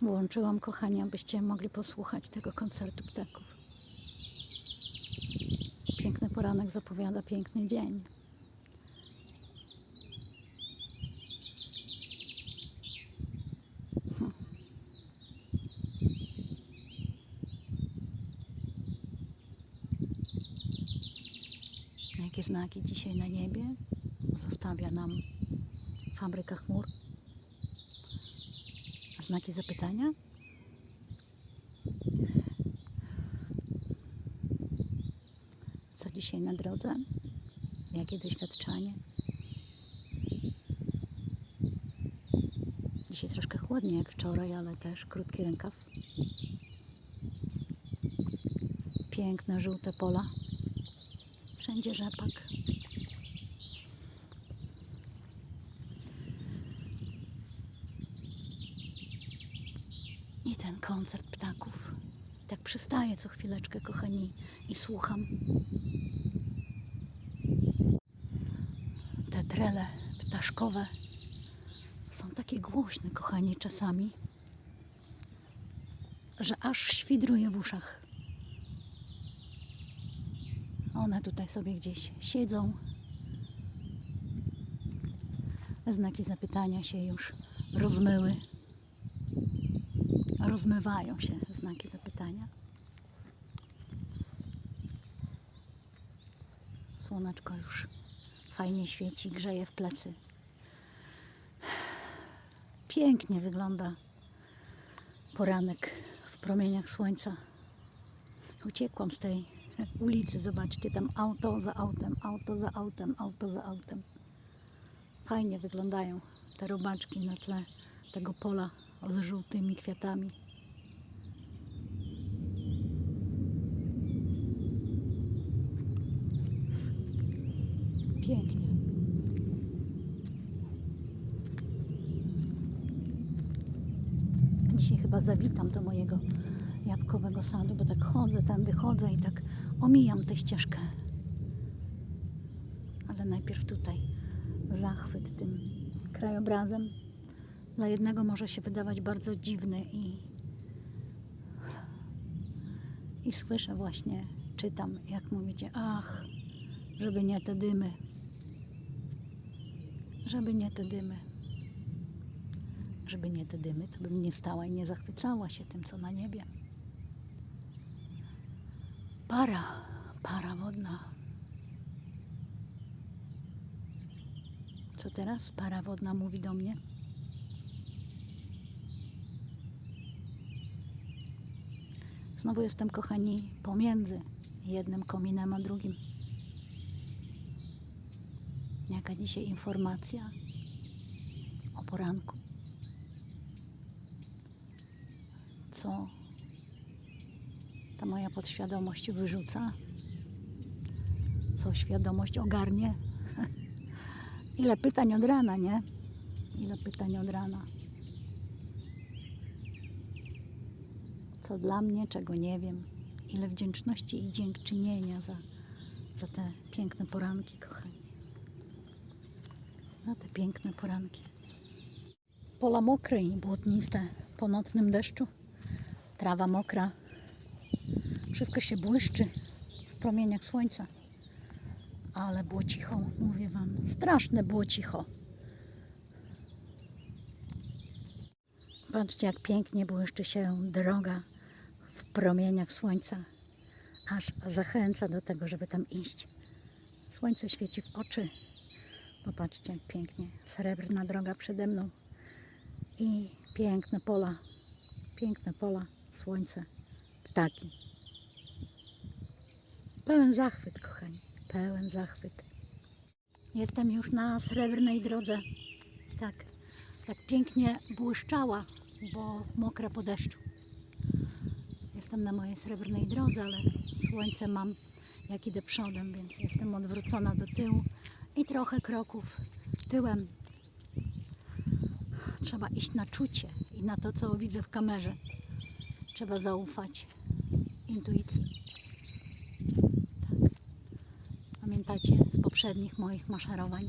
Włączyłam, kochani, abyście mogli posłuchać tego koncertu ptaków. Piękny poranek zapowiada piękny dzień. Jakie znaki dzisiaj na niebie zostawia nam fabryka chmur? Znaki zapytania? Co dzisiaj na drodze? Jakie doświadczenie? Dzisiaj troszkę chłodniej jak wczoraj, ale też krótki rękaw. Piękne żółte pola. Wszędzie rzepak. I ten koncert ptaków. Tak przystaję co chwileczkę, kochani, i słucham. Te trele ptaszkowe są takie głośne, kochani, czasami, że aż świdruje w uszach. One tutaj sobie gdzieś siedzą. Znaki zapytania się już rozmyły rozmywają się znaki zapytania. Słoneczko już fajnie świeci, grzeje w plecy. Pięknie wygląda poranek w promieniach słońca. Uciekłam z tej ulicy, zobaczcie, tam auto za autem, auto za autem, auto za autem. Fajnie wyglądają te robaczki na tle tego pola z żółtymi kwiatami. Pięknie. Chyba zawitam do mojego jabłkowego sadu, bo tak chodzę, tędy chodzę i tak omijam tę ścieżkę. Ale najpierw tutaj zachwyt tym krajobrazem dla jednego może się wydawać bardzo dziwny i, i słyszę właśnie, czytam, jak mówicie, ach, żeby nie te dymy, żeby nie te dymy, żeby nie te dymy, to bym nie stała i nie zachwycała się tym, co na niebie. Para, para wodna. Co teraz? Para wodna mówi do mnie. Znowu jestem, kochani, pomiędzy jednym kominem a drugim. Jaka dzisiaj informacja o poranku? Co ta moja podświadomość wyrzuca? Co świadomość ogarnie? Ile pytań od rana, nie? Ile pytań od rana. co dla mnie, czego nie wiem. Ile wdzięczności i dziękczynienia za, za te piękne poranki, kochani. Za te piękne poranki. Pola mokre i błotniste po nocnym deszczu. Trawa mokra. Wszystko się błyszczy w promieniach słońca. Ale było cicho, mówię Wam. Straszne było cicho. Patrzcie, jak pięknie błyszczy się droga w promieniach słońca, aż zachęca do tego, żeby tam iść. Słońce świeci w oczy. Popatrzcie, jak pięknie. Srebrna droga przede mną i piękne pola. Piękne pola, słońce, ptaki. Pełen zachwyt, kochani. Pełen zachwyt. Jestem już na srebrnej drodze. Tak, tak pięknie błyszczała, bo mokra po deszczu. Jestem na mojej srebrnej drodze, ale słońce mam jak idę przodem, więc jestem odwrócona do tyłu i trochę kroków tyłem. Trzeba iść na czucie i na to, co widzę w kamerze. Trzeba zaufać intuicji. Tak. Pamiętacie z poprzednich moich maszerowań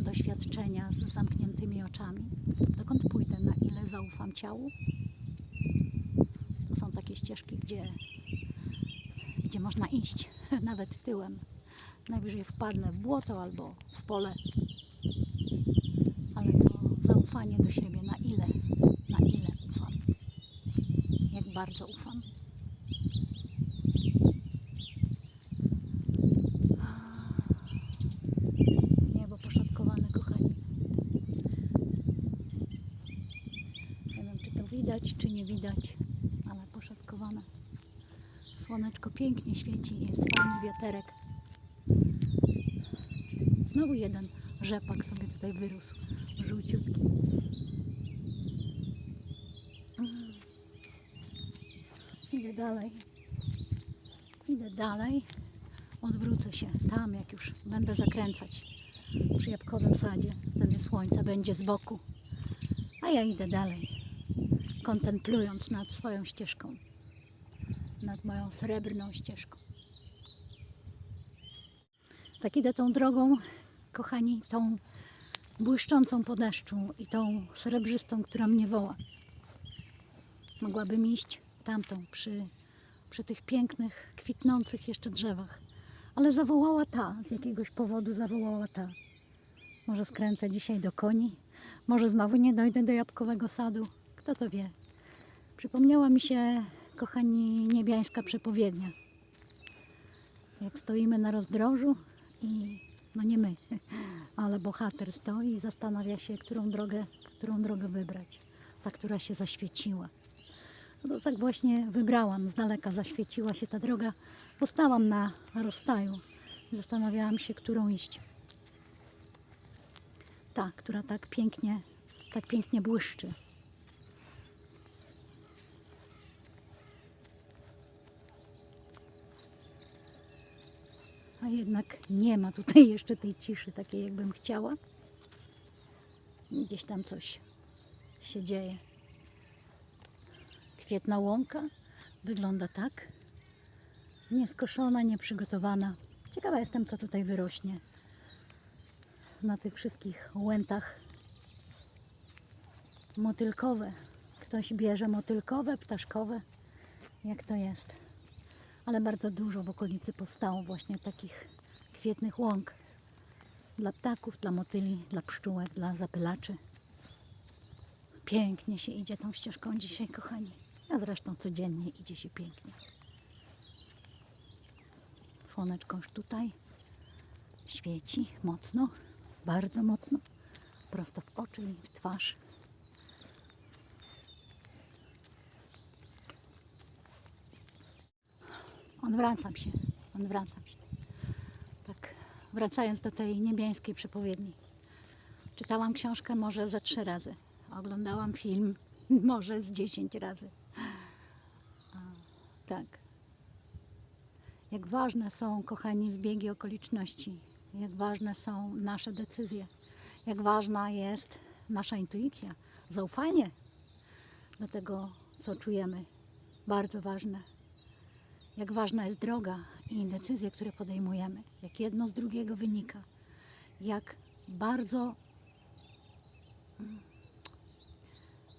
doświadczenia z zamkniętymi oczami? Dokąd pójdę, na ile zaufam ciału? takie ścieżki, gdzie, gdzie można iść, nawet tyłem. Najwyżej wpadnę w błoto albo w pole. Ale to zaufanie do siebie, na ile, na ile ufam. Jak bardzo ufam. Niebo poszatkowane, kochani. Nie wiem, czy to widać, czy nie widać, ale poszatkowane. Słoneczko pięknie świeci, jest fajny wiaterek. Znowu jeden rzepak sobie tutaj wyrósł, żółciutki. Idę dalej. Idę dalej. Odwrócę się tam, jak już będę zakręcać przy jabłkowym sadzie. Wtedy słońce będzie z boku. A ja idę dalej, kontemplując nad swoją ścieżką, nad moją srebrną ścieżką. Tak idę tą drogą, kochani, tą błyszczącą po deszczu i tą srebrzystą, która mnie woła. Mogłabym iść tamtą, przy, przy tych pięknych, kwitnących jeszcze drzewach. Ale zawołała ta, z jakiegoś powodu zawołała ta. Może skręcę dzisiaj do koni, może znowu nie dojdę do jabłkowego sadu. Kto to wie? Przypomniała mi się, kochani, niebiańska przepowiednia. Jak stoimy na rozdrożu i, no nie my, ale bohater stoi i zastanawia się, którą drogę, którą drogę wybrać. Ta, która się zaświeciła. No to tak właśnie wybrałam, z daleka zaświeciła się ta droga. Postałam na rozstaju. Zastanawiałam się, którą iść. Ta, która tak pięknie, tak pięknie błyszczy. A jednak nie ma tutaj jeszcze tej ciszy takiej, jakbym chciała. Gdzieś tam coś się dzieje. Kwietna łąka wygląda tak. Nieskoszona, nieprzygotowana. Ciekawa jestem, co tutaj wyrośnie na tych wszystkich łętach motylkowe. Ktoś bierze motylkowe, ptaszkowe. Jak to jest? Ale bardzo dużo w okolicy powstało właśnie takich kwietnych łąk. Dla ptaków, dla motyli, dla pszczółek, dla zapylaczy. Pięknie się idzie tą ścieżką dzisiaj, kochani. A zresztą codziennie idzie się pięknie. Słoneczko już tutaj świeci mocno, bardzo mocno, prosto w oczy i w twarz. Odwracam się, odwracam się. Tak, wracając do tej niebiańskiej przepowiedni. Czytałam książkę może ze trzy razy. Oglądałam film może z dziesięć razy. A, tak. Jak ważne są, kochani, zbiegi okoliczności. Jak ważne są nasze decyzje. Jak ważna jest nasza intuicja. Zaufanie do tego, co czujemy. Bardzo ważne. Jak ważna jest droga i decyzje, które podejmujemy. Jak jedno z drugiego wynika. Jak bardzo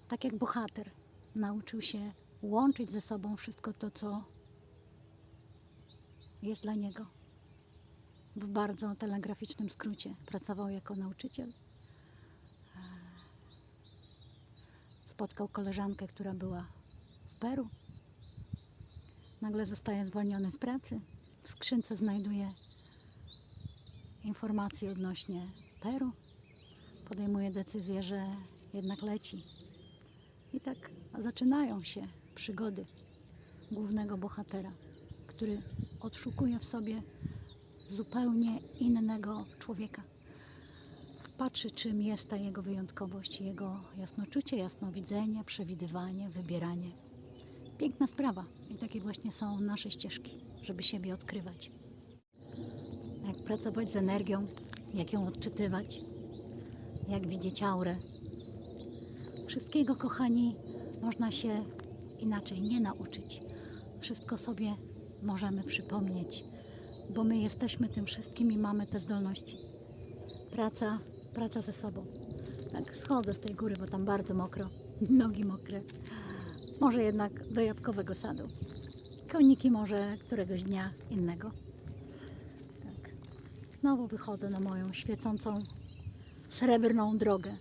tak jak bohater nauczył się łączyć ze sobą wszystko to, co jest dla niego. W bardzo telegraficznym skrócie pracował jako nauczyciel. E, Spotkał koleżankę, która była w Peru. Nagle zostaje zwolniony z pracy. W skrzynce znajduje informacje odnośnie Peru. Podejmuje decyzję, że jednak leci i tak zaczynają się przygody głównego bohatera, który odszukuje w sobie zupełnie innego człowieka. Patrzy, czym jest ta jego wyjątkowość, jego jasnoczucie, jasnowidzenie, przewidywanie, wybieranie. Piękna sprawa i takie właśnie są nasze ścieżki, żeby siebie odkrywać. Jak pracować z energią, jak ją odczytywać, jak widzieć aurę, Wszystkiego, kochani, można się inaczej nie nauczyć. Wszystko sobie możemy przypomnieć, bo my jesteśmy tym wszystkim i mamy te zdolności. Praca, praca ze sobą. Tak, schodzę z tej góry, bo tam bardzo mokro, nogi mokre. może jednak do jabłkowego sadu. Koniki może któregoś dnia innego. Tak. Znowu wychodzę na moją świecącą srebrną drogę.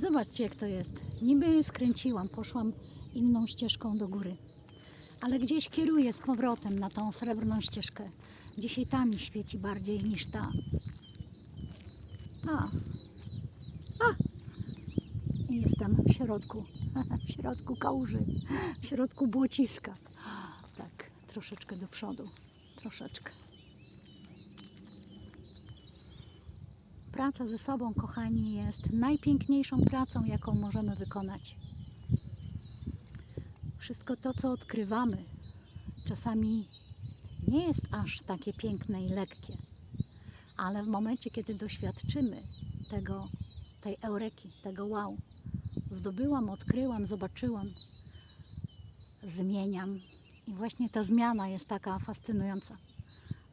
Zobaczcie, jak to jest. Niby skręciłam, poszłam inną ścieżką do góry, ale gdzieś kieruję z powrotem na tą srebrną ścieżkę. Dzisiaj ta mi świeci bardziej niż ta. A. A. I jestem w środku, w środku kałuży, w środku błociska. Tak, troszeczkę do przodu, troszeczkę. Praca ze sobą, kochani, jest najpiękniejszą pracą, jaką możemy wykonać. Wszystko to, co odkrywamy, czasami nie jest aż takie piękne i lekkie, ale w momencie, kiedy doświadczymy tego, tej eureki, tego wow, zdobyłam, odkryłam, zobaczyłam, zmieniam. I właśnie ta zmiana jest taka fascynująca,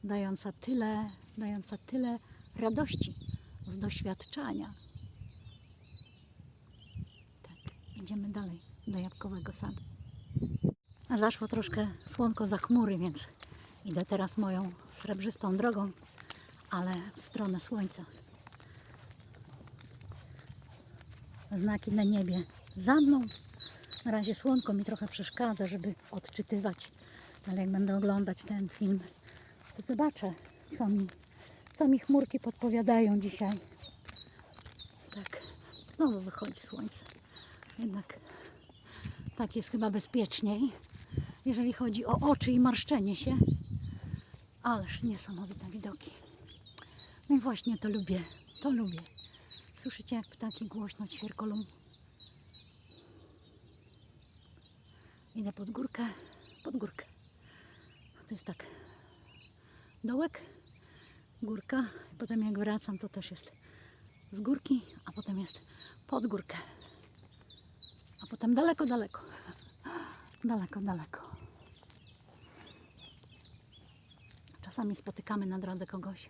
dająca tyle, dająca tyle radości z doświadczania. Tak, idziemy dalej do jabłkowego sadu. Zaszło troszkę słonko za chmury, więc idę teraz moją srebrzystą drogą, ale w stronę słońca. Znaki na niebie za mną. Na razie słonko mi trochę przeszkadza, żeby odczytywać, ale jak będę oglądać ten film, to zobaczę, co mi, co mi chmurki podpowiadają dzisiaj. Tak, znowu wychodzi słońce. Jednak tak jest chyba bezpieczniej, jeżeli chodzi o oczy i marszczenie się. Ależ niesamowite widoki. No i właśnie to lubię, to lubię. Słyszycie, jak ptaki głośno ćwierkolą. Idę pod górkę, pod górkę. To jest tak dołek, górka. Potem jak wracam, to też jest z górki, a potem jest pod górkę. A potem daleko, daleko. Daleko, daleko. Czasami spotykamy na drodze kogoś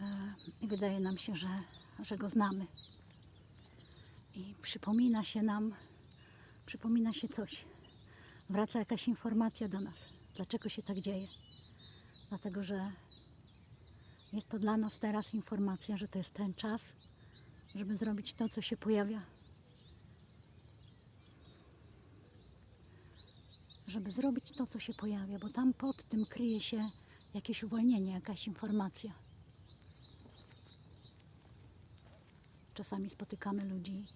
e, i wydaje nam się, że, że go znamy. I przypomina się nam, przypomina się coś. Wraca jakaś informacja do nas. Dlaczego się tak dzieje? Dlatego, że jest to dla nas teraz informacja, że to jest ten czas, żeby zrobić to, co się pojawia. Żeby zrobić to, co się pojawia, bo tam pod tym kryje się jakieś uwolnienie, jakaś informacja. Czasami spotykamy ludzi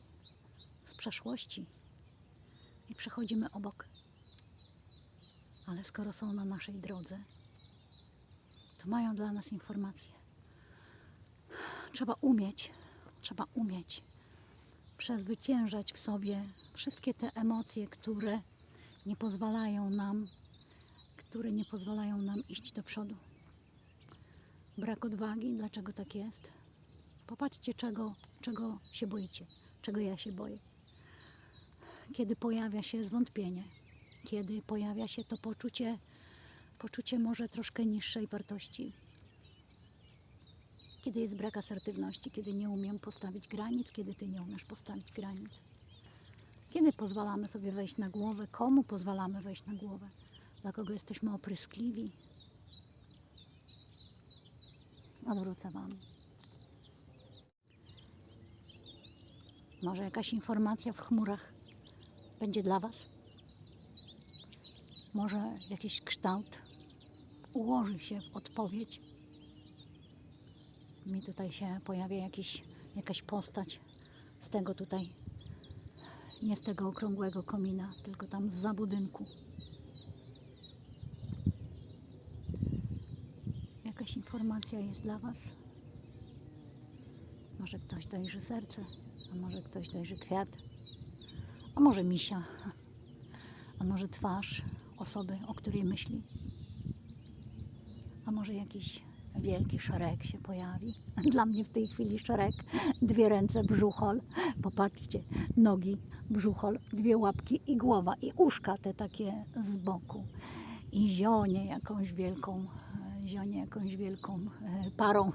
z przeszłości i przechodzimy obok. Ale skoro są na naszej drodze, to mają dla nas informacje. Trzeba umieć, trzeba umieć przezwyciężać w sobie wszystkie te emocje, które nie pozwalają nam, które nie pozwalają nam iść do przodu. Brak odwagi, dlaczego tak jest? Popatrzcie, czego, czego się boicie, czego ja się boję. Kiedy pojawia się zwątpienie, kiedy pojawia się to poczucie, poczucie może troszkę niższej wartości, kiedy jest brak asertywności, kiedy nie umiem postawić granic, kiedy ty nie umiesz postawić granic. Kiedy pozwalamy sobie wejść na głowę, komu pozwalamy wejść na głowę, dla kogo jesteśmy opryskliwi. Odwrócę Wam. Może jakaś informacja w chmurach będzie dla Was? Może jakiś kształt ułoży się w odpowiedź? Mi tutaj się pojawia jakiś, jakaś postać z tego tutaj, nie z tego okrągłego komina, tylko tam z budynku. Jakaś informacja jest dla Was? Może ktoś dojrzy serce, a może ktoś dojrzy kwiat, a może misia, a może twarz osoby, o której myśli, a może jakiś wielki szereg się pojawi. Dla mnie w tej chwili szereg, dwie ręce, brzuchol, popatrzcie, nogi, brzuchol, dwie łapki i głowa i uszka te takie z boku i zionie jakąś wielką, zionie jakąś wielką e, parą.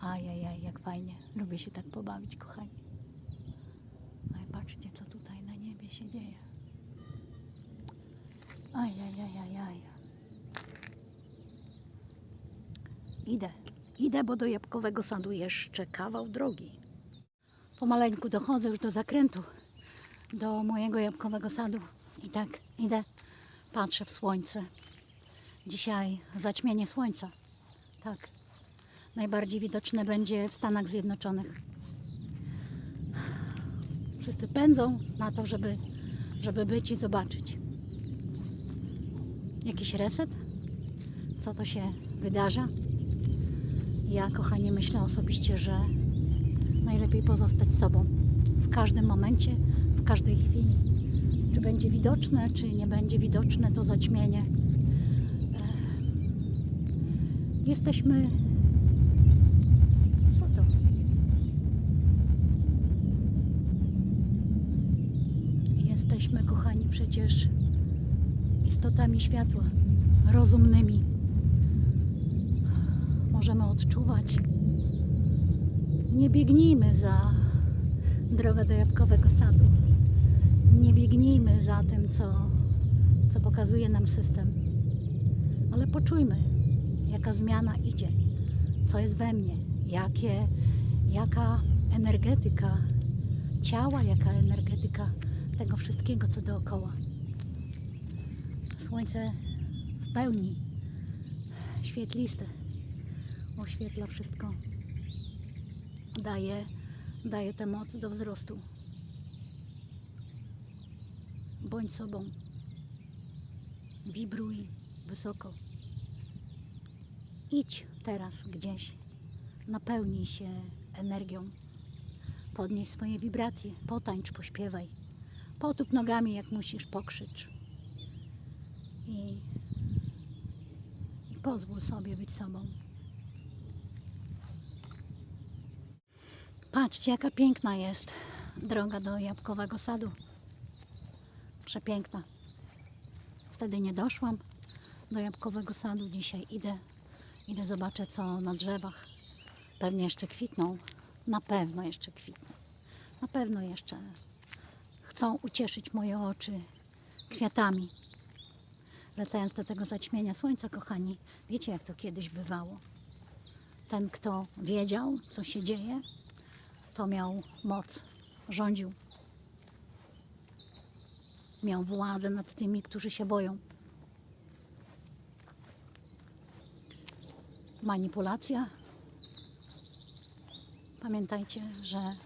Ajajaj, jak fajnie. Lubię się tak pobawić, kochani. No i patrzcie. Patrzcie, co tutaj na niebie się dzieje. Ajajajajaj. Idę, idę, bo do jabłkowego sadu jeszcze kawał drogi. Pomaleńku dochodzę już do zakrętu, do mojego jabłkowego sadu. I tak idę, patrzę w słońce. Dzisiaj zaćmienie słońca. Tak. Najbardziej widoczne będzie w Stanach Zjednoczonych. Wszyscy pędzą na to, żeby, żeby być i zobaczyć. Jakiś reset? Co to się wydarza? Ja, kochanie, myślę osobiście, że najlepiej pozostać sobą w każdym momencie, w każdej chwili. Czy będzie widoczne, czy nie będzie widoczne to zaćmienie. Jesteśmy. Co to? Jesteśmy, kochani, przecież istotami światła, rozumnymi. Możemy odczuwać. Nie biegnijmy za drogę do jabłkowego sadu. Nie biegnijmy za tym, co, co pokazuje nam system. Ale poczujmy, jaka zmiana idzie, co jest we mnie, jakie, jaka energetyka ciała, jaka energetyka tego wszystkiego, co dookoła. Słońce w pełni świetliste oświetla wszystko. Daje, daje tę moc do wzrostu. Bądź sobą. Wibruj wysoko. Idź teraz gdzieś. Napełnij się energią. Podnieś swoje wibracje. Potańcz, pośpiewaj. Potup nogami jak musisz, pokrzycz. I, i pozwól sobie być sobą. Patrzcie, jaka piękna jest droga do jabłkowego sadu. Przepiękna. Wtedy nie doszłam do jabłkowego sadu. Dzisiaj idę, idę zobaczę, co na drzewach. Pewnie jeszcze kwitną. Na pewno jeszcze kwitną. Na pewno jeszcze chcą ucieszyć moje oczy kwiatami. Wracając do tego zaćmienia słońca, kochani, wiecie, jak to kiedyś bywało. Ten, kto wiedział, co się dzieje, to miał moc, rządził. Miał władzę nad tymi, którzy się boją. Manipulacja. Pamiętajcie, że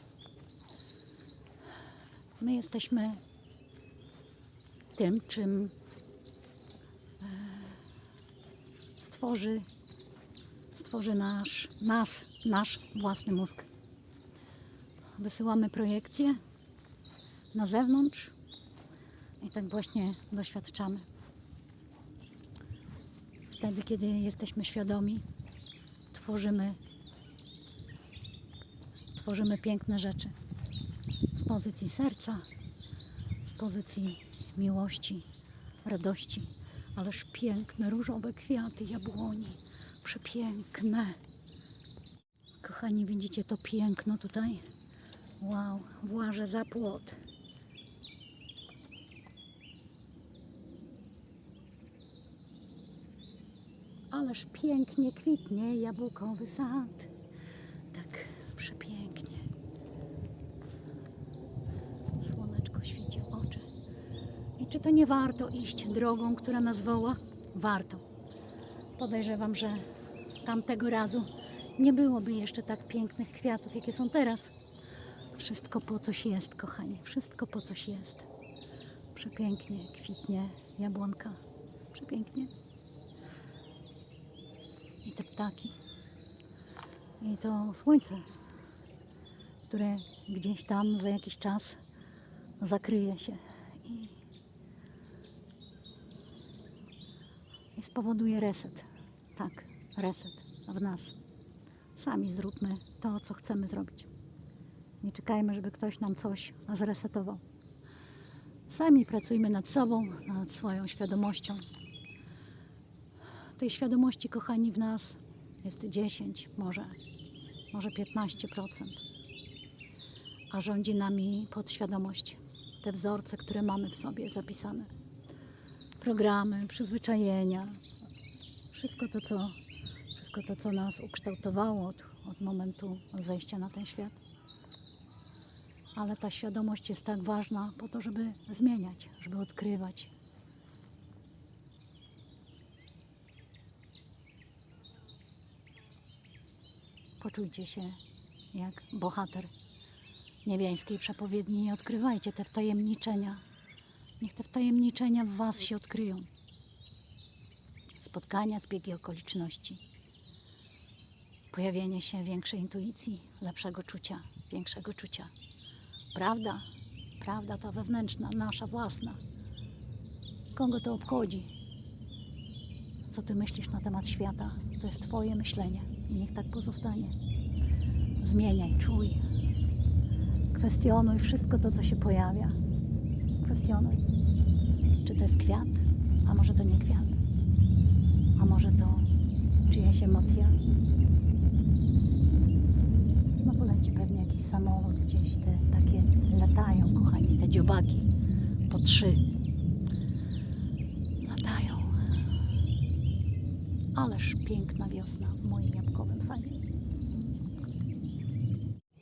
my jesteśmy tym, czym e, stworzy, stworzy nasz, nas, nasz własny mózg wysyłamy projekcje na zewnątrz i tak właśnie doświadczamy. Wtedy, kiedy jesteśmy świadomi, tworzymy, tworzymy piękne rzeczy z pozycji serca, z pozycji miłości, radości. Ależ piękne różowe kwiaty jabłoni, przepiękne. Kochani, widzicie to piękno tutaj? Wow, włażę za płot. Ależ pięknie kwitnie jabłkowy sad. Tak przepięknie. Słoneczko świeci w oczy. I czy to nie warto iść drogą, która nas woła? Warto. Podejrzewam, że tamtego razu nie byłoby jeszcze tak pięknych kwiatów, jakie są teraz. Wszystko po coś jest, kochani. Wszystko po coś jest. Przepięknie kwitnie jabłonka. Przepięknie. I te ptaki. I to słońce, które gdzieś tam za jakiś czas zakryje się i, i spowoduje reset. Tak, reset w nas. Sami zróbmy to, co chcemy zrobić. Nie czekajmy, żeby ktoś nam coś zresetował. Sami pracujmy nad sobą, nad swoją świadomością. Tej świadomości, kochani, w nas jest 10, może, może 15%. A rządzi nami podświadomość. te wzorce, które mamy w sobie zapisane. Programy, przyzwyczajenia, wszystko to, co, wszystko to, co nas ukształtowało od, od momentu zejścia na ten świat. Ale ta świadomość jest tak ważna po to, żeby zmieniać, żeby odkrywać. Poczujcie się jak bohater niebiańskiej przepowiedni i odkrywajcie te wtajemniczenia. Niech te wtajemniczenia w Was się odkryją. Spotkania, zbiegi okoliczności. Pojawienie się większej intuicji, lepszego czucia, większego czucia. Prawda, prawda ta wewnętrzna, nasza własna. Kogo to obchodzi? Co Ty myślisz na temat świata? To jest Twoje myślenie niech tak pozostanie. Zmieniaj, czuj, kwestionuj wszystko to, co się pojawia. Kwestionuj, czy to jest kwiat, a może to nie kwiat, a może to czyjaś emocja. Znowu leci pewnie jakiś samolot gdzieś, te takie latają, kochani, te dziobaki po trzy. Latają. Ależ piękna wiosna w moim jabłkowym sadzie.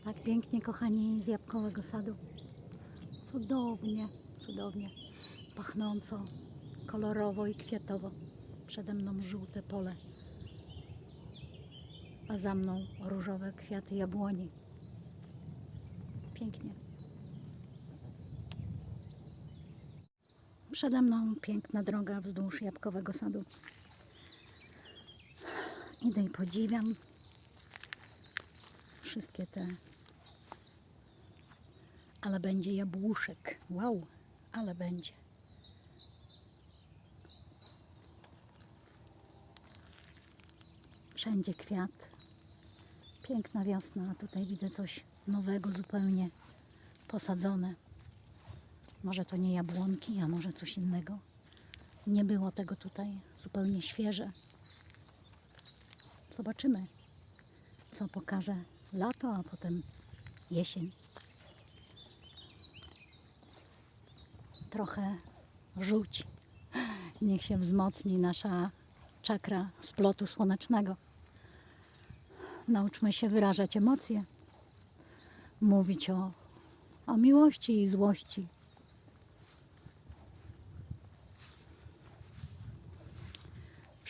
Tak pięknie, kochani, z jabłkowego sadu. Cudownie, cudownie, pachnąco, kolorowo i kwiatowo. Przede mną żółte pole, a za mną różowe kwiaty jabłoni. Pięknie. Przede mną piękna droga wzdłuż jabłkowego sadu. Idę i podziwiam wszystkie te. Ale będzie jabłuszek. Wow, ale będzie. Wszędzie kwiat. Piękna wiosna, a tutaj widzę coś nowego zupełnie posadzone. Może to nie jabłonki, a może coś innego. Nie było tego tutaj, zupełnie świeże. Zobaczymy co pokaże lato, a potem jesień. Trochę rzuć. Niech się wzmocni nasza czakra splotu słonecznego. Nauczmy się wyrażać emocje, mówić o, o miłości i złości.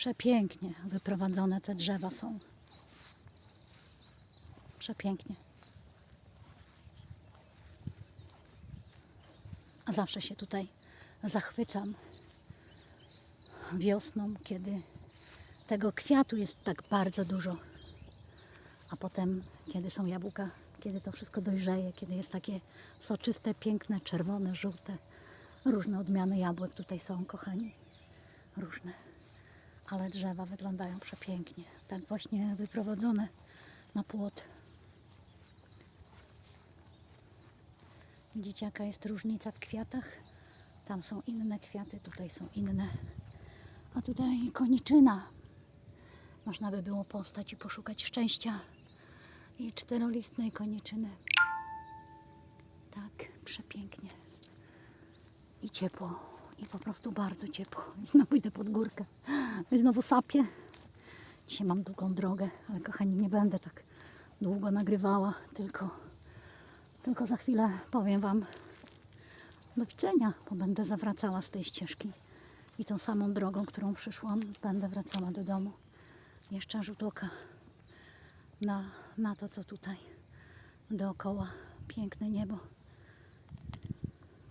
Przepięknie wyprowadzone te drzewa są. Przepięknie. A zawsze się tutaj zachwycam wiosną, kiedy tego kwiatu jest tak bardzo dużo. A potem, kiedy są jabłka, kiedy to wszystko dojrzeje, kiedy jest takie soczyste, piękne, czerwone, żółte. Różne odmiany jabłek tutaj są, kochani. Różne. Ale drzewa wyglądają przepięknie. Tak właśnie wyprowadzone na płot. Widzicie, jaka jest różnica w kwiatach? Tam są inne kwiaty, tutaj są inne. A tutaj koniczyna. Można by było postać i poszukać szczęścia i czterolistnej koniczyny. Tak, przepięknie. I ciepło. I po prostu bardzo ciepło. I znowu idę pod górkę. I znowu sapię. Dzisiaj mam długą drogę, ale kochani, nie będę tak długo nagrywała, tylko tylko za chwilę powiem Wam do widzenia, bo będę zawracała z tej ścieżki. I tą samą drogą, którą przyszłam, będę wracała do domu. Jeszcze rzut oka na, na to, co tutaj dookoła. Piękne niebo.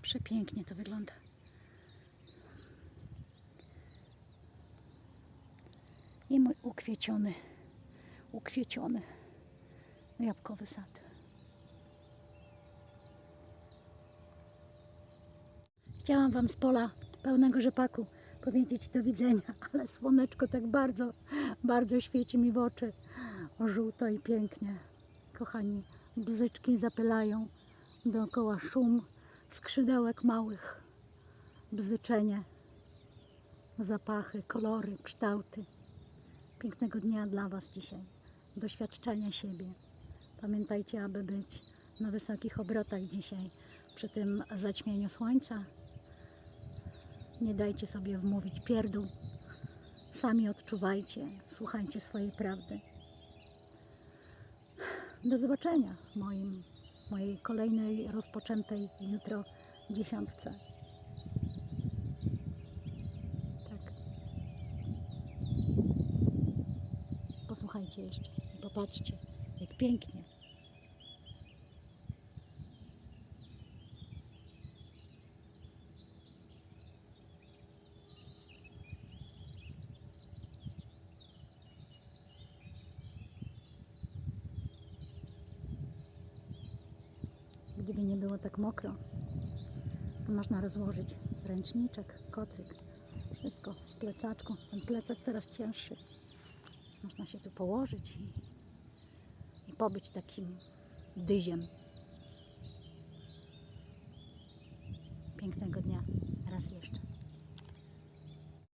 Przepięknie to wygląda. I mój ukwieciony, ukwieciony jabłkowy sad. Chciałam Wam z pola pełnego rzepaku powiedzieć do widzenia, ale słoneczko tak bardzo, bardzo świeci mi w oczy. O, żółto i pięknie. Kochani, bzyczki zapylają dookoła szum skrzydełek małych, bzyczenie, zapachy, kolory, kształty. Pięknego dnia dla Was dzisiaj. Doświadczenia siebie. Pamiętajcie, aby być na wysokich obrotach dzisiaj, przy tym zaćmieniu słońca. Nie dajcie sobie wmówić pierdół. Sami odczuwajcie, słuchajcie swojej prawdy. Do zobaczenia w moim, mojej kolejnej rozpoczętej jutro dziesiątce. Tak. Posłuchajcie jeszcze i popatrzcie, jak pięknie. Gdyby nie było tak mokro, to można rozłożyć ręczniczek, kocyk, wszystko w plecaczku. Ten plecak coraz cięższy. Można się tu położyć i, i pobyć takim dyziem.